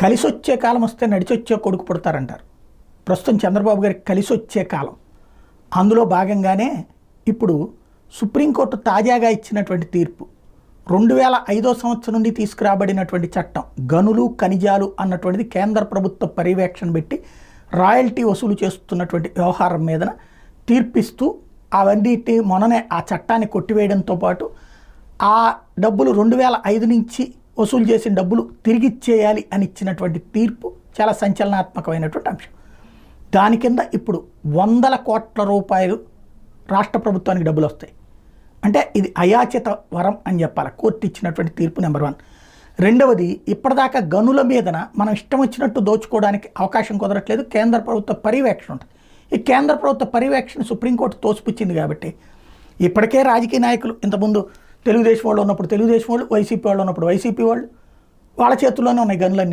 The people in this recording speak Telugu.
కలిసి వచ్చే కాలం వస్తే నడిచి వచ్చే కొడుకు పుడతారంటారు. ప్రస్తుతం చంద్రబాబు గారికి కలిసి వచ్చే కాలం. అందులో భాగంగానే ఇప్పుడు సుప్రీంకోర్టు తాజాగా ఇచ్చినటువంటి తీర్పు. రెండు వేల ఐదో సంవత్సరం నుండి తీసుకురాబడినటువంటి చట్టం గనులు ఖనిజాలు అన్నటువంటిది కేంద్ర ప్రభుత్వ పర్యవేక్షణ పెట్టి రాయల్టీ వసూలు చేస్తున్నటువంటి వ్యవహారం మీదన తీర్పిస్తూ అవన్నిటి మొన్ననే ఆ చట్టాన్ని కొట్టివేయడంతో పాటు ఆ డబ్బులు రెండు వేల ఐదు నుంచి వసూలు చేసిన డబ్బులు తిరిగి ఇచ్చేయాలి అని ఇచ్చినటువంటి తీర్పు చాలా సంచలనాత్మకమైనటువంటి అంశం. దాని కింద ఇప్పుడు వందల కోట్ల రూపాయలు రాష్ట్ర ప్రభుత్వానికి డబ్బులు వస్తాయి. అంటే ఇది అయాచిత వరం అని చెప్పాలి. కోర్టు ఇచ్చినటువంటి తీర్పు నెంబర్ వన్. రెండవది ఇప్పటిదాకా గనుల మీదన మనం ఇష్టం వచ్చినట్టు దోచుకోవడానికి అవకాశం కుదరట్లేదు. కేంద్ర ప్రభుత్వ పర్యవేక్షణ ఉంటుంది. ఈ కేంద్ర ప్రభుత్వ పర్యవేక్షణ సుప్రీంకోర్టు తోసిపుచ్చింది కాబట్టి ఇప్పటికే రాజకీయ నాయకులు ఇంతకుముందు తెలుగుదేశం వాళ్ళు ఉన్నప్పుడు తెలుగుదేశం వాళ్ళు వైసీపీ వాళ్ళు ఉన్నప్పుడు వైసీపీ వాళ్ళు వాళ్ళ చేతుల్లోనే ఉన్నాయి గన్లన్నీ.